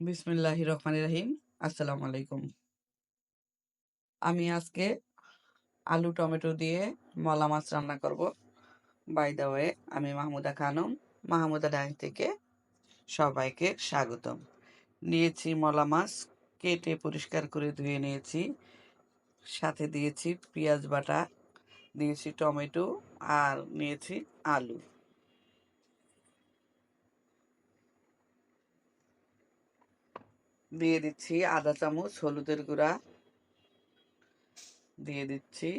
বিসমিল্লাহ রহমান রাহিম। আসসালামু আলাইকুম। আমি আজকে আলু, টমেটো দিয়ে মলা মাছ রান্না করব। বাই দা ওয়ে আমি মাহমুদা খানম। মাহমুদা ডাইন থেকে সবাইকে স্বাগতম। নিয়েছি মলা মাছ, কেটে পরিষ্কার করে ধুয়ে নিয়েছি। সাথে দিয়েছি পেঁয়াজ বাটা, দিয়েছি টমেটো আর নিয়েছি আলু। দিয়ে দিচ্ছি আধা চামচ, হলুদের গুঁড়া দিয়ে দিচ্ছি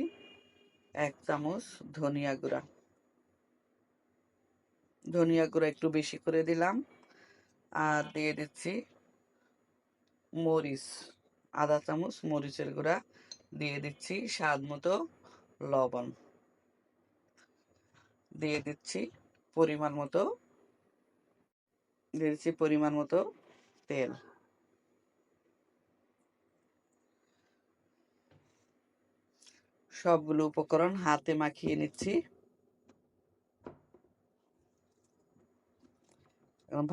এক চামচ ধনিয়া গুঁড়া। ধনিয়া গুঁড়া একটু বেশি করে দিলাম আর দিয়ে দিচ্ছি মরিচ আধা চামচ, মরিচের গুঁড়া দিয়ে দিচ্ছি স্বাদ মতো লবণ। দিয়ে দিচ্ছি পরিমাণ মতো, দিয়ে দিচ্ছি পরিমাণ মতো তেল। সবগুলো উপকরণ হাতে মাখিয়ে নিচ্ছি।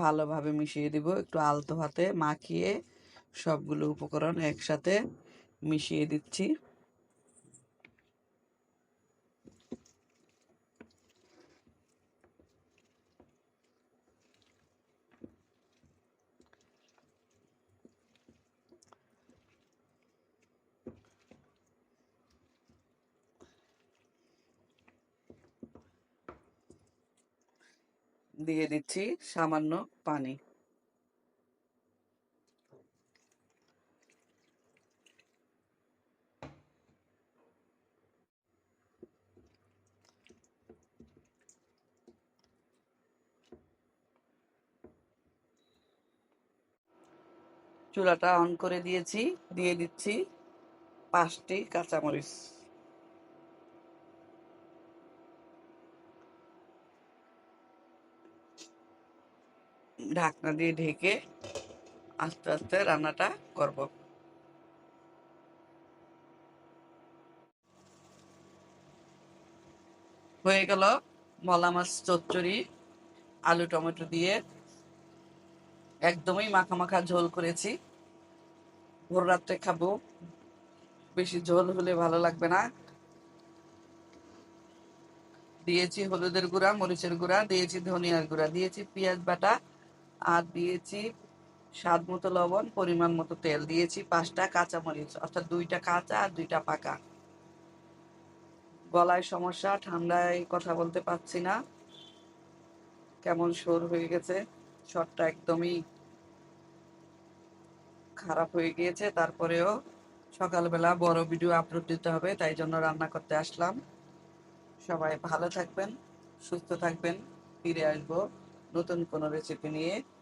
ভালোভাবে মিশিয়ে দিব, একটু আলতো হাতে মাখিয়ে সবগুলো উপকরণ একসাথে মিশিয়ে দিচ্ছি। দিয়ে দিচ্ছি সামান্য পানি। চুলাটা অন করে দিয়েছি দিয়ে দিচ্ছি পাঁচটি কাঁচামরিচ। ঢাকনা দিয়ে ঢেকে আস্তে আস্তে রান্নাটা করব। হয়ে গেল মলা মাছ চচ্চড়ি, আলু টমেটো দিয়ে একদমই মাখা মাখা ঝোল করেছি। ভোর রাত্রে খাব। বেশি ঝোল হলে ভালো লাগবে না। দিয়েছি হলুদের গুঁড়া, মরিচের গুঁড়া, দিয়েছি ধনিয়ার গুঁড়া, দিয়েছি পেঁয়াজ বাটা আর দিয়েছি, স্বাদ মতো লবণ, পরিমাণ মতো তেল দিয়েছি, পাঁচটা কাঁচা মরিচ অর্থাৎ দুইটা কাঁচা আর দুইটা পাকা। গলায় সমস্যা, ঠান্ডায় কথা বলতে পারছি না। কেমন সোর হয়ে গেছে? শরটা একদমই খারাপ হয়ে গিয়েছে। তারপরেও সকালবেলা বড় ভিডিও আপলোড দিতে হবে, তাই জন্য রান্না করতে আসলাম। সবাই ভালো থাকবেন, সুস্থ থাকবেন, ফিরে আসব নতুন কোনো রেসিপি নিয়ে।